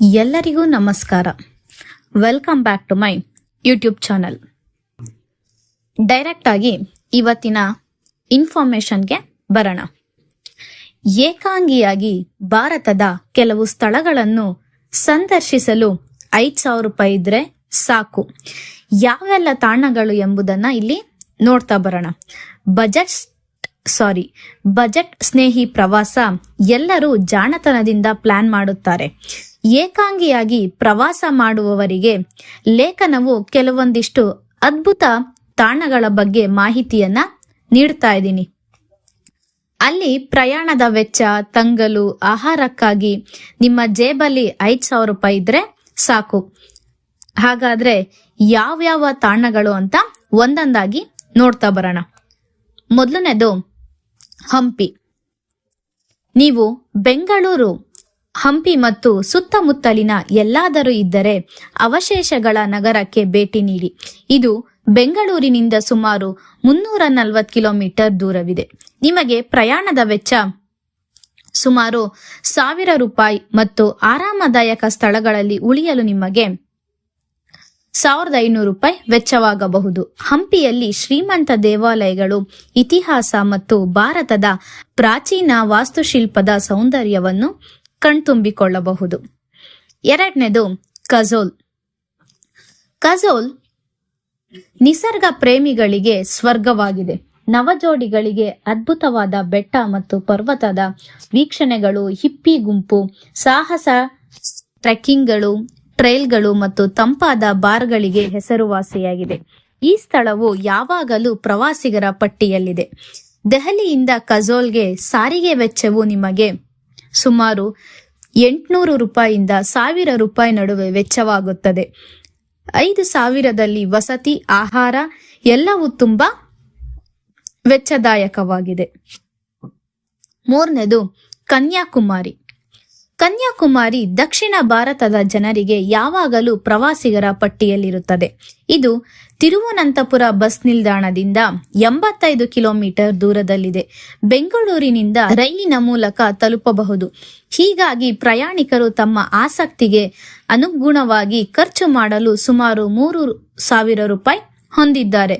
ಎಲ್ಲರಿಗೂ ನಮಸ್ಕಾರ. Welcome back to my YouTube channel direct ಆಗಿ ಇವತ್ತಿನ ಇನ್ಫಾರ್ಮೇಶನ್ಗೆ ಬರೋಣ. ಏಕಾಂಗಿಯಾಗಿ ಭಾರತದ ಕೆಲವು ಸ್ಥಳಗಳನ್ನು ಸಂದರ್ಶಿಸಲು ಐದ್ ಸಾವಿರ ರೂಪಾಯಿ ಇದ್ರೆ ಸಾಕು. ಯಾವೆಲ್ಲ ತಾಣಗಳು ಎಂಬುದನ್ನ ಇಲ್ಲಿ ನೋಡ್ತಾ ಬರೋಣ. ಬಜೆಟ್ ಸಾರಿ ಬಜೆಟ್ ಸ್ನೇಹಿ ಪ್ರವಾಸ ಎಲ್ಲರೂ ಜಾಣತನದಿಂದ ಪ್ಲಾನ್ ಮಾಡುತ್ತಾರೆ. ಏಕಾಂಗಿಯಾಗಿ ಪ್ರವಾಸ ಮಾಡುವವರಿಗೆ ಲೇಖನವು ಕೆಲವೊಂದಿಷ್ಟು ಅದ್ಭುತ ತಾಣಗಳ ಬಗ್ಗೆ ಮಾಹಿತಿಯನ್ನ ನೀಡ್ತಾ ಇದ್ದೀನಿ. ಅಲ್ಲಿ ಪ್ರಯಾಣದ ವೆಚ್ಚ, ತಂಗಲು, ಆಹಾರಕ್ಕಾಗಿ ನಿಮ್ಮ ಜೇಬಲ್ಲಿ ಐದು ಸಾವಿರ ರೂಪಾಯಿ ಇದ್ರೆ ಸಾಕು. ಹಾಗಾದ್ರೆ ಯಾವ್ಯಾವ ತಾಣಗಳು ಅಂತ ಒಂದೊಂದಾಗಿ ನೋಡ್ತಾ ಬರೋಣ. ಮೊದಲನೇದು ಹಂಪಿ. ನೀವು ಬೆಂಗಳೂರು ಹಂಪಿ ಮತ್ತು ಸುತ್ತಮುತ್ತಲಿನ ಎಲ್ಲಾದರೂ ಇದ್ದರೆ ಅವಶೇಷಗಳ ನಗರಕ್ಕೆ ಭೇಟಿ ನೀಡಿ. ಇದು ಬೆಂಗಳೂರಿನಿಂದ ಸುಮಾರು ಮುನ್ನೂರ ನಲವತ್ತು ಕಿಲೋಮೀಟರ್ ದೂರವಿದೆ. ನಿಮಗೆ ಪ್ರಯಾಣದ ವೆಚ್ಚ ಸುಮಾರು ಸಾವಿರ ರೂಪಾಯಿ ಮತ್ತು ಆರಾಮದಾಯಕ ಸ್ಥಳಗಳಲ್ಲಿ ಉಳಿಯಲು ನಿಮಗೆ ಸಾವಿರದ ಐನೂರು ರೂಪಾಯಿ ವೆಚ್ಚವಾಗಬಹುದು. ಹಂಪಿಯಲ್ಲಿ ಶ್ರೀಮಂತ ದೇವಾಲಯಗಳು, ಇತಿಹಾಸ ಮತ್ತು ಭಾರತದ ಪ್ರಾಚೀನ ವಾಸ್ತುಶಿಲ್ಪದ ಸೌಂದರ್ಯವನ್ನು ಕಣ್ತುಂಬಿಕೊಳ್ಳಬಹುದು. ಎರಡನೇದು ಕಜೋಲ್ ಕಜೋಲ್ ನಿಸರ್ಗ ಪ್ರೇಮಿಗಳಿಗೆ ಸ್ವರ್ಗವಾಗಿದೆ. ನವಜೋಡಿಗಳಿಗೆ ಅದ್ಭುತವಾದ ಬೆಟ್ಟ ಮತ್ತು ಪರ್ವತದ ವೀಕ್ಷಣೆಗಳು, ಹಿಪ್ಪಿ ಗುಂಪು, ಸಾಹಸ ಟ್ರೆಕ್ಕಿಂಗ್ಗಳು, ಟ್ರೈಲ್ಗಳು ಮತ್ತು ತಂಪಾದ ಬಾರ್ಗಳಿಗೆ ಹೆಸರುವಾಸಿಯಾಗಿದೆ. ಈ ಸ್ಥಳವು ಯಾವಾಗಲೂ ಪ್ರವಾಸಿಗರ ಪಟ್ಟಿಯಲ್ಲಿದೆ. ದೆಹಲಿಯಿಂದ ಕಜೋಲ್ಗೆ ಸಾರಿಗೆ ವೆಚ್ಚವು ನಿಮಗೆ ಸುಮಾರು ಎಂಟುನೂರು ರೂಪಾಯಿಯಿಂದ ಸಾವಿರ ರೂಪಾಯಿ ನಡುವೆ ವೆಚ್ಚವಾಗುತ್ತದೆ. ಐದು ಸಾವಿರದಲ್ಲಿ ವಸತಿ, ಆಹಾರ ಎಲ್ಲವೂ ತುಂಬಾ ವೆಚ್ಚದಾಯಕವಾಗಿದೆ. ಮೂರನೇದು, ಕನ್ಯಾಕುಮಾರಿ. ಕನ್ಯಾಕುಮಾರಿ ದಕ್ಷಿಣ ಭಾರತದ ಜನರಿಗೆ ಯಾವಾಗಲೂ ಪ್ರವಾಸಿಗರ ಪಟ್ಟಿಯಲ್ಲಿರುತ್ತದೆ. ಇದು ತಿರುವನಂತಪುರ ಬಸ್ ನಿಲ್ದಾಣದಿಂದ ಎಂಬತ್ತೈದು ಕಿಲೋಮೀಟರ್ ದೂರದಲ್ಲಿದೆ. ಬೆಂಗಳೂರಿನಿಂದ ರೈಲಿನ ಮೂಲಕ ತಲುಪಬಹುದು. ಹೀಗಾಗಿ ಪ್ರಯಾಣಿಕರು ತಮ್ಮ ಆಸಕ್ತಿಗೆ ಅನುಗುಣವಾಗಿ ಖರ್ಚು ಮಾಡಲು ಸುಮಾರು ಮೂರು ಸಾವಿರ ರೂಪಾಯಿ ಹೊಂದಿದ್ದಾರೆ.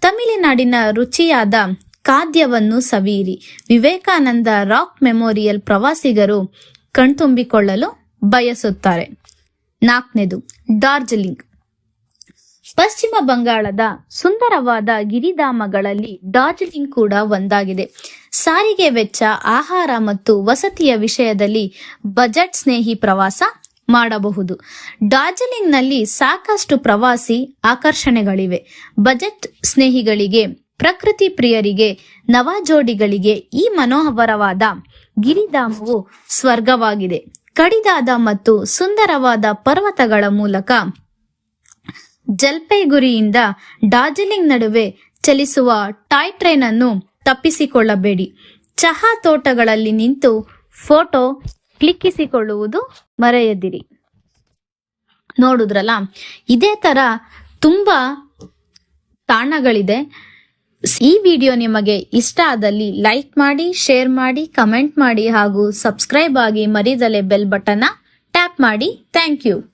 ತಮಿಳುನಾಡಿನ ರುಚಿಯಾದ ಖಾದ್ಯವನ್ನು ಸವಿಯಿರಿ. ವಿವೇಕಾನಂದ ರಾಕ್ ಮೆಮೋರಿಯಲ್ ಪ್ರವಾಸಿಗರು ಕಣ್ತುಂಬಿಕೊಳ್ಳಲು ಬಯಸುತ್ತಾರೆ. ನಾಲ್ಕನೇದು, ಡಾರ್ಜಿಲಿಂಗ್. ಪಶ್ಚಿಮ ಬಂಗಾಳದ ಸುಂದರವಾದ ಗಿರಿಧಾಮಗಳಲ್ಲಿ ಡಾರ್ಜಿಲಿಂಗ್ ಕೂಡ ಒಂದಾಗಿದೆ. ಸಾರಿಗೆ ವೆಚ್ಚ, ಆಹಾರ ಮತ್ತು ವಸತಿಯ ವಿಷಯದಲ್ಲಿ ಬಜೆಟ್ ಸ್ನೇಹಿ ಪ್ರವಾಸ ಮಾಡಬಹುದು. ಡಾರ್ಜಿಲಿಂಗ್ನಲ್ಲಿ ಸಾಕಷ್ಟು ಪ್ರವಾಸಿ ಆಕರ್ಷಣೆಗಳಿವೆ. ಬಜೆಟ್ ಸ್ನೇಹಿಗಳಿಗೆ ಪ್ರಕೃತಿ ಪ್ರಿಯರಿಗೆ, ನವಜೋಡಿಗಳಿಗೆ ಈ ಮನೋಹರವಾದ ಗಿರಿಧಾಮವು ಸ್ವರ್ಗವಾಗಿದೆ. ಕಡಿದಾದ ಮತ್ತು ಸುಂದರವಾದ ಪರ್ವತಗಳ ಮೂಲಕ ಜಲ್ಪೈಗುರಿಯಿಂದ ಡಾರ್ಜಿಲಿಂಗ್ ನಡುವೆ ಚಲಿಸುವ ಟಾಯ್ ಟ್ರೈನ್ ಅನ್ನು ತಪ್ಪಿಸಿಕೊಳ್ಳಬೇಡಿ. ಚಹಾ ತೋಟಗಳಲ್ಲಿ ನಿಂತು ಫೋಟೋ ಕ್ಲಿಕ್ಕಿಸಿಕೊಳ್ಳುವುದು ಮರೆಯದಿರಿ. ನೋಡುದ್ರಲ್ಲ, ಇದೇ ತರ ತುಂಬಾ ತಾಣಗಳಿದೆ. ಈ ವಿಡಿಯೋ ನಿಮಗೆ ಇಷ್ಟ ಆದಲ್ಲಿ ಲೈಕ್ ಮಾಡಿ, ಶೇರ್ ಮಾಡಿ, ಕಮೆಂಟ್ ಮಾಡಿ ಹಾಗೂ ಸಬ್ಸ್ಕ್ರೈಬ್ ಆಗಿ ಮರಿದಲೆ ಬೆಲ್ ಬಟನ್ ಟ್ಯಾಪ್ ಮಾಡಿ. Thank you.